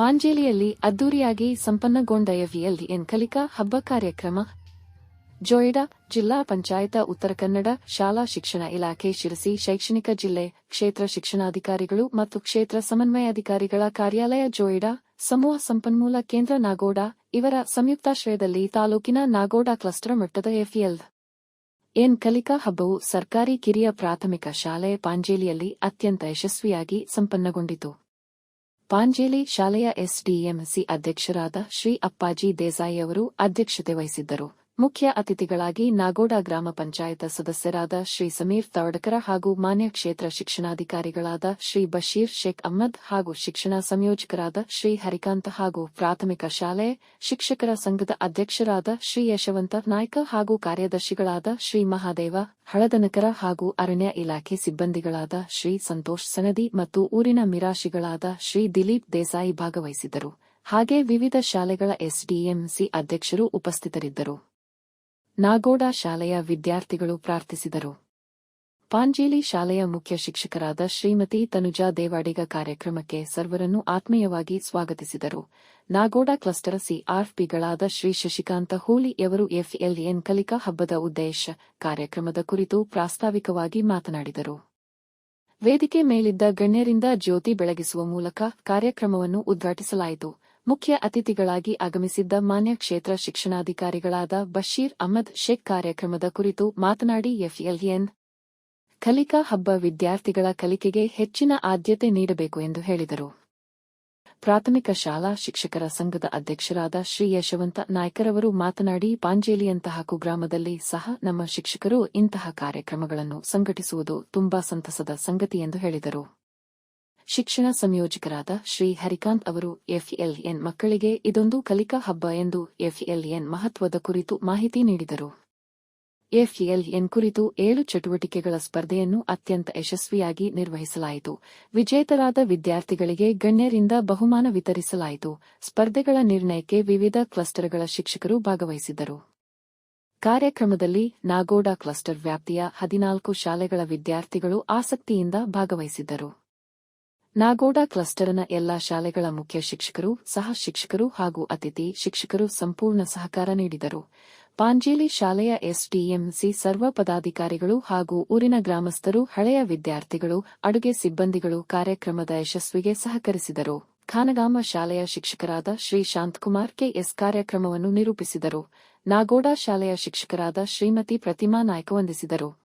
ಪಾಂಜೇಲಿಯಲ್ಲಿ ಅದ್ದೂರಿಯಾಗಿ ಸಂಪನ್ನಗೊಂಡ ಎನ್ ಕಲಿಕಾ ಹಬ್ಬ ಕಾರ್ಯಕ್ರಮ. ಜೋಯಿಡಾ ಜಿಲ್ಲಾ ಪಂಚಾಯತ ಉತ್ತರ ಕನ್ನಡ ಶಾಲಾ ಶಿಕ್ಷಣ ಇಲಾಖೆ ಶಿರಸಿ ಶೈಕ್ಷಣಿಕ ಜಿಲ್ಲೆ ಕ್ಷೇತ್ರ ಶಿಕ್ಷಣಾಧಿಕಾರಿಗಳು ಮತ್ತು ಕ್ಷೇತ್ರ ಸಮನ್ವಯಾಧಿಕಾರಿಗಳ ಕಾರ್ಯಾಲಯ ಜೋಯಿಡಾ, ಸಮೂಹ ಸಂಪನ್ಮೂಲ ಕೇಂದ್ರ ನಾಗೋಡಾ, ಇವರ ಸಂಯುಕ್ತಾಶ್ರಯದಲ್ಲಿ ತಾಲೂಕಿನ ನಾಗೋಡಾ ಕ್ಲಸ್ಟರ್ ಮಟ್ಟದ ಎಫ್ಎಲ್ ಎನ್ ಕಲಿಕಾ ಹಬ್ಬವು ಸರ್ಕಾರಿ ಕಿರಿಯ ಪ್ರಾಥಮಿಕ ಶಾಲೆ ಪಾಂಜೇಲಿಯಲ್ಲಿ ಅತ್ಯಂತ ಯಶಸ್ವಿಯಾಗಿ ಸಂಪನ್ನಗೊಂಡಿತು. ಪಾಂಜೇಲಿ ಶಾಲೆಯ ಎಸ್ಡಿಎಂಸಿ ಅಧ್ಯಕ್ಷರಾದ ಶ್ರೀ ಅಪ್ಪಾಜಿ ದೇಸಾಯಿ ಅವರು ಅಧ್ಯಕ್ಷತೆ ವಹಿಸಿದ್ದರು. ಮುಖ್ಯ ಅತಿಥಿಗಳಾಗಿ ನಾಗೋಡ ಗ್ರಾಮ ಪಂಚಾಯತ ಸದಸ್ಯರಾದ ಶ್ರೀ ಸಮೀರ್ ತವಡಕರ ಹಾಗೂ ಮಾನ್ಯ ಕ್ಷೇತ್ರ ಶಿಕ್ಷಣಾಧಿಕಾರಿಗಳಾದ ಶ್ರೀ ಬಶೀರ್ ಶೇಖ್ ಅಹ್ಮದ್ ಹಾಗೂ ಶಿಕ್ಷಣ ಸಂಯೋಜಕರಾದ ಶ್ರೀ ಹರಿಕಾಂತ ಹಾಗೂ ಪ್ರಾಥಮಿಕ ಶಾಲೆ ಶಿಕ್ಷಕರ ಸಂಘದ ಅಧ್ಯಕ್ಷರಾದ ಶ್ರೀ ಯಶವಂತ ನಾಯ್ಕ ಹಾಗೂ ಕಾರ್ಯದರ್ಶಿಗಳಾದ ಶ್ರೀ ಮಹಾದೇವ ಹಳದನಕರ ಹಾಗೂ ಅರಣ್ಯ ಇಲಾಖೆ ಸಿಬ್ಬಂದಿಗಳಾದ ಶ್ರೀ ಸಂತೋಷ್ ಸನದಿ ಮತ್ತು ಊರಿನ ಮಿರಾಶಿಗಳಾದ ಶ್ರೀ ದಿಲೀಪ್ ದೇಸಾಯಿ ಭಾಗವಹಿಸಿದರು ಹಾಗೆ ವಿವಿಧ ಶಾಲೆಗಳ ಎಸ್ಡಿಎಂಸಿ ಅಧ್ಯಕ್ಷರು ಉಪಸ್ಥಿತರಿದ್ದರು. ನಾಗೋಡ ಶಾಲೆಯ ವಿದ್ಯಾರ್ಥಿಗಳು ಪ್ರಾರ್ಥಿಸಿದರು. ಪಾಂಜೇಲಿ ಶಾಲೆಯ ಮುಖ್ಯ ಶಿಕ್ಷಕರಾದ ಶ್ರೀಮತಿ ತನುಜಾ ದೇವಾಡಿಗ ಕಾರ್ಯಕ್ರಮಕ್ಕೆ ಸರ್ವರನ್ನು ಆತ್ಮೀಯವಾಗಿ ಸ್ವಾಗತಿಸಿದರು. ನಾಗೋಡ ಕ್ಲಸ್ಟರ್ ಸಿಆರ್ಪಿಗಳಾದ ಶ್ರೀ ಶಶಿಕಾಂತ ಹೋಲಿಯವರು ಎಫ್ಎಲ್ಎನ್ ಕಲಿಕಾ ಹಬ್ಬದ ಉದ್ದೇಶ ಕಾರ್ಯಕ್ರಮದ ಕುರಿತು ಪ್ರಾಸ್ತಾವಿಕವಾಗಿ ಮಾತನಾಡಿದರು. ವೇದಿಕೆ ಮೇಲಿದ್ದ ಗಣ್ಯರಿಂದ ಜ್ಯೋತಿ ಬೆಳಗಿಸುವ ಮೂಲಕ ಕಾರ್ಯಕ್ರಮವನ್ನು ಉದ್ಘಾಟಿಸಲಾಯಿತು. ಮುಖ್ಯ ಅತಿಥಿಗಳಾಗಿ ಆಗಮಿಸಿದ್ದ ಮಾನ್ಯ ಕ್ಷೇತ್ರ ಶಿಕ್ಷಣಾಧಿಕಾರಿಗಳಾದ ಬಶೀರ್ ಅಹ್ಮದ್ ಶೇಖ್ ಕಾರ್ಯಕ್ರಮದ ಕುರಿತು ಮಾತನಾಡಿ ಎಫ್ಎಲ್ಎನ್ ಕಲಿಕಾ ಹಬ್ಬ ವಿದ್ಯಾರ್ಥಿಗಳ ಕಲಿಕೆಗೆ ಹೆಚ್ಚಿನ ಆದ್ಯತೆ ನೀಡಬೇಕು ಎಂದು ಹೇಳಿದರು. ಪ್ರಾಥಮಿಕ ಶಾಲಾ ಶಿಕ್ಷಕರ ಸಂಘದ ಅಧ್ಯಕ್ಷರಾದ ಶ್ರೀ ಯಶವಂತ ನಾಯ್ಕರವರು ಮಾತನಾಡಿ, ಪಾಂಜೇಲಿಯಂತಹ ಕುಗ್ರಾಮದಲ್ಲಿ ಸಹ ನಮ್ಮ ಶಿಕ್ಷಕರು ಇಂತಹ ಕಾರ್ಯಕ್ರಮಗಳನ್ನು ಸಂಘಟಿಸುವುದು ತುಂಬಾ ಸಂತಸದ ಸಂಗತಿ ಎಂದು ಹೇಳಿದರು. ಶಿಕ್ಷಣ ಸಂಯೋಜಕರಾದ ಶ್ರೀ ಹರಿಕಾಂತ್ ಅವರು ಎಫ್ಎಲ್ಎನ್ ಮಕ್ಕಳಿಗೆ ಇದೊಂದು ಕಲಿಕಾ ಹಬ್ಬ ಎಂದು ಎಫ್ಎಲ್ಎನ್ ಮಹತ್ವದ ಕುರಿತು ಮಾಹಿತಿ ನೀಡಿದರು. ಎಫ್ಎಲ್ಎನ್ ಕುರಿತು ಏಳು ಚಟುವಟಿಕೆಗಳ ಸ್ಪರ್ಧೆಯನ್ನು ಅತ್ಯಂತ ಯಶಸ್ವಿಯಾಗಿ ನಿರ್ವಹಿಸಲಾಯಿತು. ವಿಜೇತರಾದ ವಿದ್ಯಾರ್ಥಿಗಳಿಗೆ ಗಣ್ಯರಿಂದ ಬಹುಮಾನ ವಿತರಿಸಲಾಯಿತು. ಸ್ಪರ್ಧೆಗಳ ನಿರ್ಣಯಕ್ಕೆ ವಿವಿಧ ಕ್ಲಸ್ಟರ್ಗಳ ಶಿಕ್ಷಕರು ಭಾಗವಹಿಸಿದ್ದರು. ಕಾರ್ಯಕ್ರಮದಲ್ಲಿ ನಾಗೋಡಾ ಕ್ಲಸ್ಟರ್ ವ್ಯಾಪ್ತಿಯ ಹದಿನಾಲ್ಕು ಶಾಲೆಗಳ ವಿದ್ಯಾರ್ಥಿಗಳು ಆಸಕ್ತಿಯಿಂದ ಭಾಗವಹಿಸಿದ್ದರು. ನಾಗೋಡಾ ಕ್ಲಸ್ಟರ್ನ ಎಲ್ಲಾ ಶಾಲೆಗಳ ಮುಖ್ಯ ಶಿಕ್ಷಕರು, ಸಹ ಶಿಕ್ಷಕರು ಹಾಗೂ ಅತಿಥಿ ಶಿಕ್ಷಕರು ಸಂಪೂರ್ಣ ಸಹಕಾರ ನೀಡಿದರು. ಪಾಂಜೇಲಿ ಶಾಲೆಯ ಎಸ್ಡಿಎಂಸಿ ಸರ್ವ ಪದಾಧಿಕಾರಿಗಳು ಹಾಗೂ ಊರಿನ ಗ್ರಾಮಸ್ಥರು, ಹಳೆಯ ವಿದ್ಯಾರ್ಥಿಗಳು, ಅಡುಗೆ ಸಿಬ್ಬಂದಿಗಳು ಕಾರ್ಯಕ್ರಮದ ಯಶಸ್ವಿಗೆ ಸಹಕರಿಸಿದರು. ಖಾನಗಾಮ ಶಾಲೆಯ ಶಿಕ್ಷಕರಾದ ಶ್ರೀ ಶಾಂತಕುಮಾರ್ ಕೆಎಸ್ ಕಾರ್ಯಕ್ರಮವನ್ನು ನಿರೂಪಿಸಿದರು. ನಾಗೋಡಾ ಶಾಲೆಯ ಶಿಕ್ಷಕರಾದ ಶ್ರೀಮತಿ ಪ್ರತಿಮಾ ನಾಯ್ಕ ವಂದಿಸಿದರು.